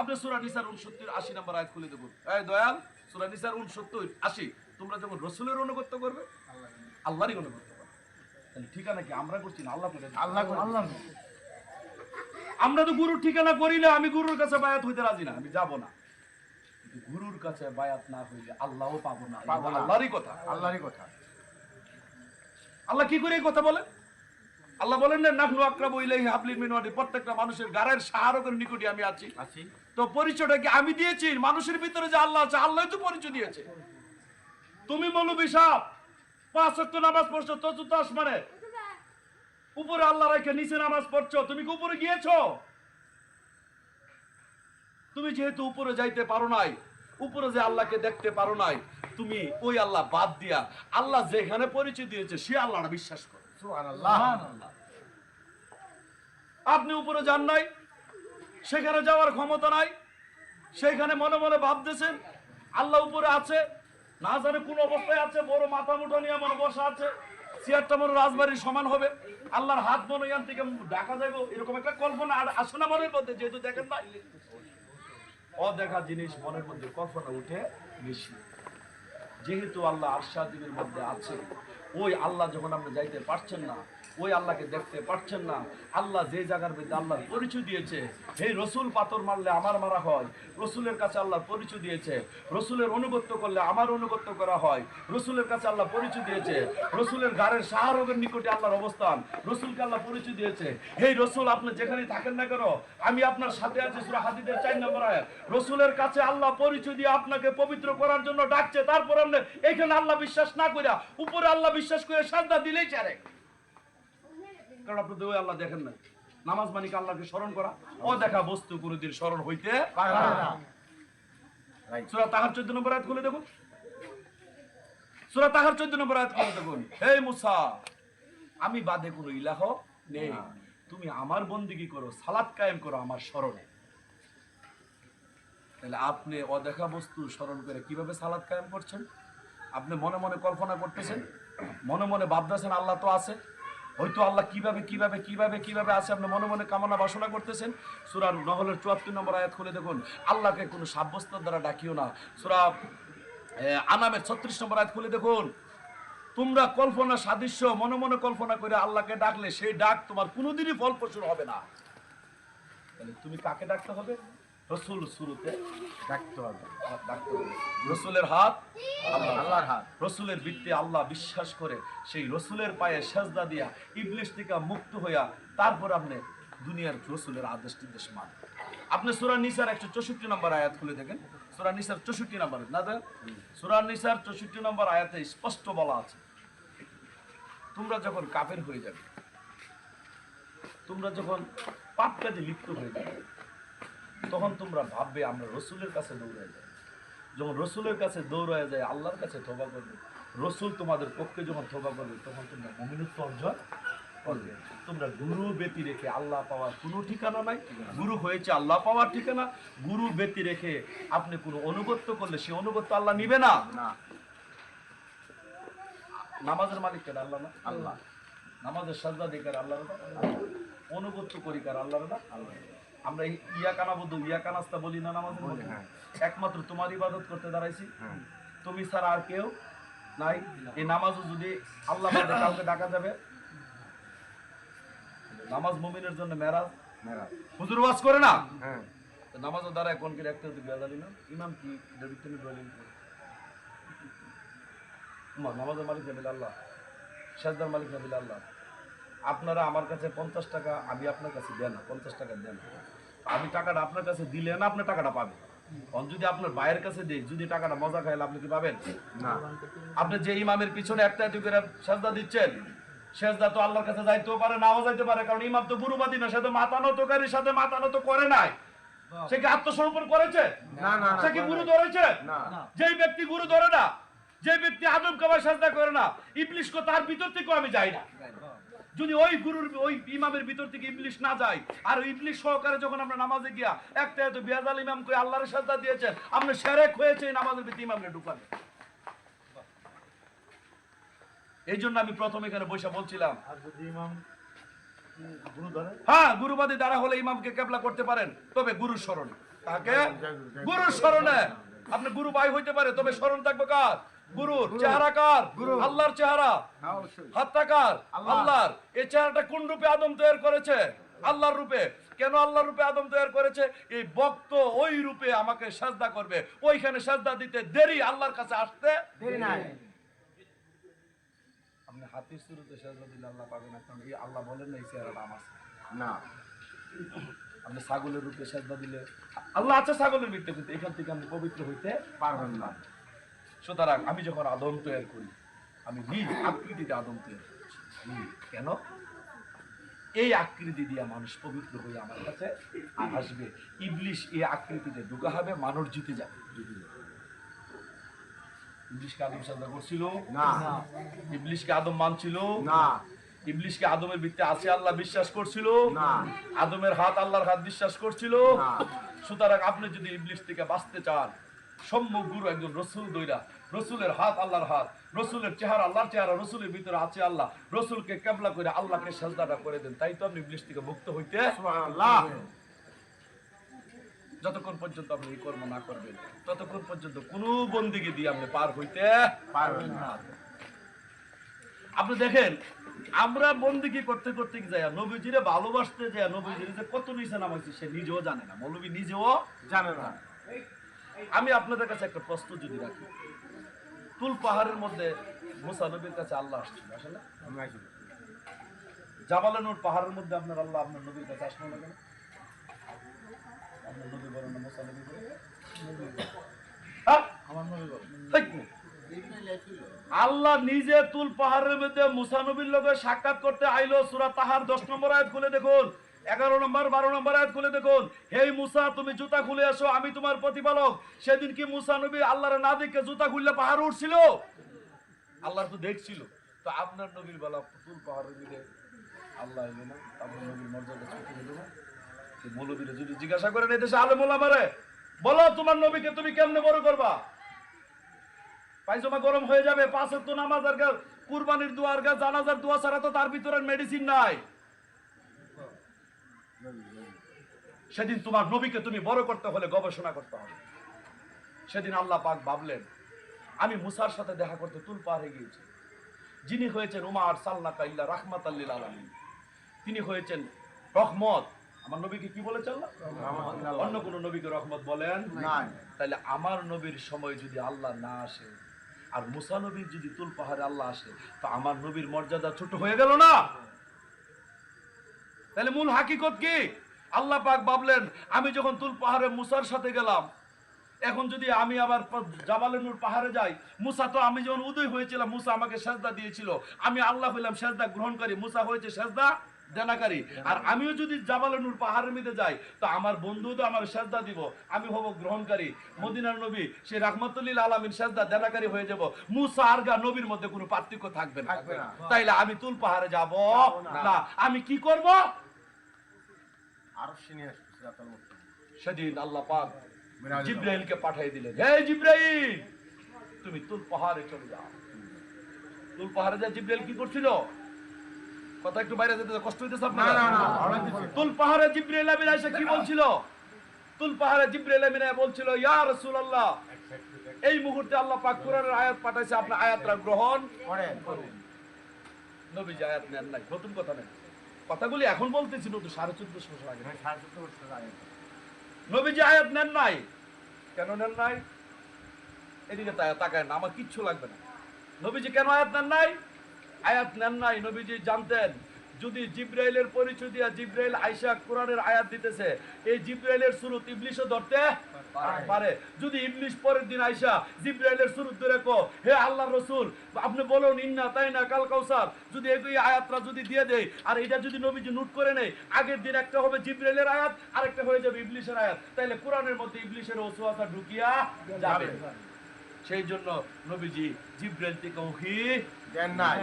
আপনি সুরা নিসার উনসত্তর আশি নাম্বার আয়াত খুলে এই দয়াল সুরা নিসার উনসত্তর আশি তোমরা যখন রসুলের অনুগত্য করবে আল্লাহরই অনুগত্য করবে। তাহলে ঠিকানা কি? আমরা করছি না? আল্লাহ করে আল্লাহ আল্লাহ আমরা তো গুরুর ঠিকানা করিলে আমি গুরুর কাছে বায়াত হইতে রাজি না আমি যাব না। গুরুর কাছে বায়াত না হইলে আল্লাহও পাবো না। আল্লাহরই কথা। আল্লাহরই কথা। আল্লাহ কি করে এই কথা বলে আল্লাহ বলেন না নাহনু আকরাবু ইলাইহি হাবলিল মিন ওয়ারিদ। প্রত্যেকটা মানুষের গায়ের সাহারকের নিকটে আমি আছি। আছি। তো পরিচয়টা কি আমি দিয়েছি? মানুষের ভিতরে যে আল্লাহ আছে আল্লাহ তো পরিচয় দিয়েছে। তুমি মৌলবী সাহ পাঁচ নামাজ পড়ছো চতুর্থ আসমানে উপরে আল্লাহ রেখে নিচে নামাজ পড়ছো তুমি কি উপরে গিয়েছো? তুমি যেহেতু উপরে যাইতে পারো নাই উপরে যে আল্লাহকে দেখতে পারো নাই তুমি ওই আল্লাহ বাদ দিয়া আল্লাহ যেখানে পরিচয় দিয়েছে সে আল্লাহটা বিশ্বাস করো। আপনি উপরে যান নাই সেখানে যাওয়ার ক্ষমতা নাই। সেখানে মনে মনে ভাবতেছেন, আল্লাহ উপরে আছে, না জানে কোন অবস্থায় আছে, বড় মাথা মুঠো নিয়ে মনে বসা আছে, চেয়ারটা মনে রাজবাড়ির সমান হবে, আল্লাহর হাত মনে ইয়ান থেকে ডাকা যাবে এরকম একটা কল্পনা আর আসে না মনের মধ্যে, যেহেতু দেখেন না অদেখা জিনিস মনের মধ্যে কল্পনা উঠে বেশি যেহেতু আল্লাহ আরশাদিনের মধ্যে আছে, ওই আল্লাহ যখন আপনি যাইতে পারছেন না ওই আল্লাহকে দেখতে পারছেন না। আল্লাহ যে জায়গার মধ্যে আল্লাহর পরিচয় দিয়েছে এই রসুল পাথর মারলে আমার মারা হয়, রসুলের কাছে আল্লাহর পরিচয় দিয়েছে, রসুলের অনুগত্য করলে আমার অনুগত্য করা হয়, রসুলের কাছে আল্লাহ পরিচয় দিয়েছে, রসুলের গাড়ের শাহরোগের নিকটে আল্লাহর অবস্থান, রসুলকে আল্লাহ পরিচয় দিয়েছে। এই রসুল, আপনি যেখানে থাকেন না কেন, আমি আপনার সাথে আছি, সুরা হাদিদের চার নম্বর আয়াত। রসুলের কাছে আল্লাহ পরিচয় দিয়ে আপনাকে পবিত্র করার জন্য ডাকছে, তারপর আপনি এখানে আল্লাহ বিশ্বাস না করিয়া উপরে আল্লাহ বিশ্বাস করে সাজদা দিলেই চারে কারণ আপনি ওই আল্লাহ দেখেন না। নামাজ মানিক আল্লাহকে স্মরণ করা? ও দেখা বস্তু কোনোদিন স্মরণ হইতে পারে না। সুরা তাহার চোদ্দ নম্বর আয়াত খুলে দেখুন। সুরা তাহার চোদ্দ নম্বর আয়াত খুলে দেখুন। হে মুসা আমি বাদে কোনো ইলাহ নেই। তুমি আমার বন্দিগি করো সালাত কায়েম করো আমার স্মরণে। তাহলে আপনি অদেখা বস্তু স্মরণ করে কীভাবে সালাদ কায়েম করছেন? আপনি মনে মনে কল্পনা করতেছেন? মনে মনে ভাবতেছেন আল্লাহ তো আছে। হয়তো আল্লাহ কীভাবে কীভাবে কীভাবে কীভাবে আছে? আপনি মনে মনে কামনা বাসনা করতেছেন? সুরা নহলের চুয়াত্তর নম্বর আয়াত খুলে দেখুন। আল্লাহকে কোনো সাব্যস্তর দ্বারা ডাকিও না। সুরা আনামের ছত্রিশ নম্বর আয়াত খুলে দেখুন। তোমরা কল্পনা, সাদৃশ্য, মনে মনে কল্পনা করে আল্লাহকে ডাকলে সেই ডাক তোমার কোনোদিনই ফলপ্রসূ হবে না। তুমি কাকে ডাকতে হবে? রসুল রসুলের হাত, আল্লাহর হাত। রসুলের বৃত্তে আল্লাহ বিশ্বাস করে, সেই রসুলের পায়ে সেজদা দিয়া ইবলিশ থেকে মুক্ত হইয়া তারপর আপনি দুনিয়ার রসুলের আদেশ নির্দেশ মান। আপনি সুরা নিসার একশো চৌষট্টি নম্বর আয়াত খুলে দেখেন। সুরা নিসার চৌষট্টি নম্বর না দেন সুরা নিসার চৌষট্টি নম্বর আয়াতে স্পষ্ট বলা আছে। তোমরা যখন কাফের হয়ে যাবে, তোমরা যখন পাপ কাজে লিপ্ত হয়ে যাবে তখন তোমরা ভাববে আমরা রসুলের কাছে দৌড়ে যাই। যখন রসুলের কাছে দৌড়ায় যায় আল্লাহর কাছে তোবা করবে। রসুল তোমাদের পক্ষে যখন তোবা করবে তখন তোমরা মমিনত্ব অর্জন করবে। তোমরা গুরু ব্যতি রেখে আল্লাহ পাওয়ার কোনো ঠিকানা নাই। গুরু হয়েছে আল্লাহ পাওয়ার ঠিকানা। গুরু ব্যতি রেখে আপনি কোনো অনুগত্য করলে সে অনুগত্য আল্লাহ নিবে না। নামাজের মালিক কেন আল্লাহ না? আল্লাহ। নামাজের সাজদা দিকার আল্লাহ। অনুগত্য করি কার আল্লাহ। না আমরা ইয়া কানাবদ্ধ ইয়া কানাস্তা বলি না নামাজের মধ্যে? হ্যাঁ। একমাত্র তোমার ইবাদত করতে দাঁড়াইছি। হ্যাঁ। তুমি ছাড়া আর কেউ নাই। এই নামাজও যদি আল্লাহ কাউকে ডাকা যাবে নামাজ মুমিনের জন্য মেরাজ। মেরা হুজুর ওয়াজ করে না? হ্যাঁ। নামাজও দ্বারা কোন কিরে একটা দিকে বেজালি না ইমাম কি? যদি তুমি বলেন নামাজের মালিক নবিল আল্লাহ। সেজদার মালিক নবিল আল্লাহ। আপনারা আমার কাছে পঞ্চাশ টাকা আমি আপনার কাছে দেন না পঞ্চাশ টাকা দেন আমি টাকাটা আপনার কাছে দিলেন আপনি টাকাটা পাবেন। যদি আপনার ভাইয়ের কাছে দিই যদি টাকাটা মজা খাইলে আপনি কি পাবেন? না। আপনি যে ইমামের পিছনে একটা একটু করে সেজদা দিচ্ছেন সেজদা তো আল্লাহর কাছে যাইতেও পারে নাও যাইতে পারে কারণ ইমাম তো গুরুবাদী না সে তো মাথা নতকারীর সাথে মাথা নত করে নাই। সে কি আত্মসমর্পণ করেছে? না না না সে কি গুরু ধরেছে? না। যেই ব্যক্তি গুরু ধরে না যে ব্যক্তি আদম কাবার সাজদা করে না ইবলিশকে তার ভিতর থেকেও আমি যাই না। যদি ওই গুরুর ওই ইমামের ভিতর থেকে ইবলিশ না যায় আর ইবলিশ সহকারে যখন আমরা নামাজে গিয়া একটা এত বিয়াজাল ইমাম কই আল্লাহর সাজদা দিয়েছেন আপনি সেরেক হয়েছে এই নামাজের ভিতরে ইমামকে ঢুকাবে। এই জন্য আমি প্রথম এখানে বসে বলছিলাম আর যদি ইমাম হ্যাঁ গুরুবাদী দ্বারা হলে ইমামকে কেবলা করতে পারেন তবে গুরুর স্মরণে। কাকে? গুরুর স্মরণে। আপনি গুরু ভাই হইতে পারে তবে স্মরণ থাকবে কার? গুরুর চেহারা কার? আল্লাহর চেহারা। হ্যাঁ, আল্লাহ। আল্লাহর। এই চেহারাটা কোন রূপে আদম তৈরি করেছে? আল্লাহর রূপে। কেন আল্লাহর রূপে আদম তৈরি করেছে? এই ভক্ত ওই রূপে আমাকে সাজদা করবে। ওইখানে সাজদা দিতে দেরি আল্লাহর কাছে আসতে দেরি নাই। আপনি হাতির শুরুতে সাজদা দিলে আল্লাহ পাবে না কারণ এই আল্লাহ বলেন না এই চেহারাটা আমার না। আপনি ছাগলের রূপে সাজদা দিলে আল্লাহ আছে ছাগলের মৃত্যু কিন্তু এখান থেকে আপনি পবিত্র হইতে পারবেন না। সুতরাং আমি যখন আদম তৈরি করি আমি নিজ আকৃতিতে আদম তৈরি করছি। কেন? এই আকৃতি দিয়ে মানুষ পবিত্র হয়ে আমার কাছে আসবে। ইবলিশ এই আকৃতিতে ঢুকা হবে মানুষ জিতে যাবে। ইবলিশকে আদম সাজা করছিল? না। ইবলিশকে আদম মানছিল? না। ইবলিশকে আদমের ভিত্তে আছে আল্লাহ বিশ্বাস করছিল? না। আদমের হাত আল্লাহর হাত বিশ্বাস করছিল। সুতরাং আপনি যদি ইবলিশ থেকে বাঁচতে চান সম্মুখ গুরু একজন রসুল দইরা রসুলের হাত আল্লাহর হাত রসুলের চেহারা আল্লাহর চেহারা রসুলের ভিতরে আছে আল্লাহ রসুলকে কেবলা করে আল্লাহকে সেজদাটা করে দেন তাই তো আপনি ইবলিশ থেকে মুক্ত হইতে যতক্ষণ পর্যন্ত আপনি এই কর্ম না করবেন ততক্ষণ পর্যন্ত কোনো বন্দিকে দিয়ে আপনি পার হইতে পারবেন না। আপনি দেখেন আমরা বন্দিগি করতে করতে যাই নবীজিরে ভালোবাসতে যায় নবীজিরে যে কত নিচে নামাইছে সে নিজেও জানে না মৌলবী নিজেও জানে না। আমি আপনাদের কাছে একটা প্রশ্ন যদি রাখি তুল পাহাড়ের মধ্যে মুসা নবীর কাছে আল্লাহ আসছিল আসলে আমি। জাবালানুর পাহাড়ের মধ্যে আপনার আল্লাহ আপনার নবীর কাছে আসলো না কেন আপনার নবী বলেন না মুসা নবী বলেন? হ্যাঁ? আল্লাহ নিজে তুল পাহাড়ের মধ্যে মুসা নবীর লোকে সাক্ষাৎ করতে আইলো সুরা তাহার দশ নম্বর আয়াত খুলে দেখুন এগারো নম্বর, বারো নম্বর আয়াত খুলে দেখুন। হেই মুসা, তুমি জুতা খুলে আসো, আমি তোমার প্রতিপালক। সেদিন কি মুসা নবী আল্লাহর না দেখে জুতা খুললে পাহাড় উঠছিল আল্লাহ তো দেখছিল তো আপনার নবীর বেলা তুল পাহাড়ের মধ্যে আল্লাহ এলো না, আপনার নবীর মর্যাদা ছোট হলো না। যদি জিজ্ঞাসা করেন আলে মোলামারে বলো তোমার নবীকে তুমি কেমনে বড় করবা? পায়জামা গরম হয়ে যাবে, পাঁচ তো নামাজ আর কুরবানির দোয়ার গা জানাজার দোয়া ছাড়া তো তার ভিতরে মেডিসিন নাই। সেদিন তোমার নবীকে তুমি বড় করতে হলে গবেষণা করতে হবে। সেদিন আল্লাহ পাক ভাবলেন আমি মুসার সাথে দেখা করতে তুল পাহাড়ে গিয়েছি। যিনি হয়েছেন উমার সাল্লাকা ইল্লা রাহমাত আল্লিল আলামিন। তিনি হয়েছেন রহমত। আমার নবীকে কি বলেছেন না অন্য কোন নবীকে রহমত বলেন? নাই। তাহলে আমার নবীর সময় যদি আল্লাহ না আসে আর মুসা নবীর যদি তুল পাহাড়ে আল্লাহ আসে তো আমার নবীর মর্যাদা ছোট হয়ে গেল না? তাহলে মূল হাকিকত কি? আল্লাহ পাক ভাবলেন আমি যখন তুল পাহাড়ে মুসার সাথে গেলাম এখন যদি আমি আবার প- জাবালে নূর পাহাড়ে যাই মুসা তো আমি যখন উদয় হয়েছিলাম মুসা আমাকে সেজদা দিয়েছিল। আমি আল্লাহ হইলাম সেজদা গ্রহণকারী মুসা হয়েছে সেজদা দেনাকারী। আর আমিও যদি জাবালে নূর পাহাড়ের মধ্যে যাই তো আমার বন্ধু তো আমার সেজদা দিব আমি হব গ্রহণকারী। মদিনার নবী সেই রাহমাতুল্লিল আলামিন সেজদা দেনাকারী হয়ে যাব। মুসা আর গা নবীর মধ্যে কোনো পার্থক্য থাকবে না। তাইলে আমি তুল পাহাড়ে যাব। না। আমি কি করব? আরও সিনিয়র সিরাতাল মুস্তাকিম সেদিন আল্লাহ পাক জিব্রাইলকে পাঠিয়ে দিলেন হে জিব্রাইল তুমি তুল পাহাড়ে চলে যাও। তুল পাহাড়ে যা জিব্রাইল কি করছিল? কথা একটু বাইরে যেতে কষ্ট হইতেছে আপনার? না না তুল পাহাড়ে জিব্রাইল আমিন এসে কি বলছিল? তুল পাহাড়ে জিব্রাইল আমিন বলছিল ইয়া রাসূলুল্লাহ এই মুহূর্তে আল্লাহ পাক কোরআনের আয়াত পাঠাইছে আপনি আয়াতটা গ্রহণ করেন নবীজি আয়াত নেন নাই নতুন কথা নেই কথাগুলি এখন বলতেছি নতুন সাড়ে চোদ্দশো বছর আগে। হ্যাঁ, সাড়ে চোদ্দ বছর আগে। নবীজি আয়াত নেন নাই। কেন নেন নাই? এদিকে তাকায় না আমার কিচ্ছু লাগবে না। নবীজি কেন আয়াত নেন নাই? আয়াত নেন নাই। নবীজি জানতেন যদি জিব্রাইলের পরিচয় দিয়া জিব্রাইল আয়সা কোরআনের আয়াত দিতেছে এই জিব্রাইলের সুরত ইবলিশও ধরতে পারে। যদি ইবলিশ পরের দিন আয়সা জিব্রাইলের সুরত ধরে কো হে আল্লাহ রসুল আপনি বলুন ইন্না তাই না কাল কাউসার। যদি এই আয়াতটা যদি দিয়ে দেয় আর এটা যদি নবীজি নোট করে নেয় আগের দিন একটা হবে জিব্রাইলের আয়াত আরেকটা হয়ে যাবে ইবলিশের আয়াত। তাইলে কোরআনের মধ্যে ইবলিশের ওসুয়াতা ঢুকিয়া যাবে। সেই জন্য নবীজি জিব্রাইল থেকে ওহি দেন নাই।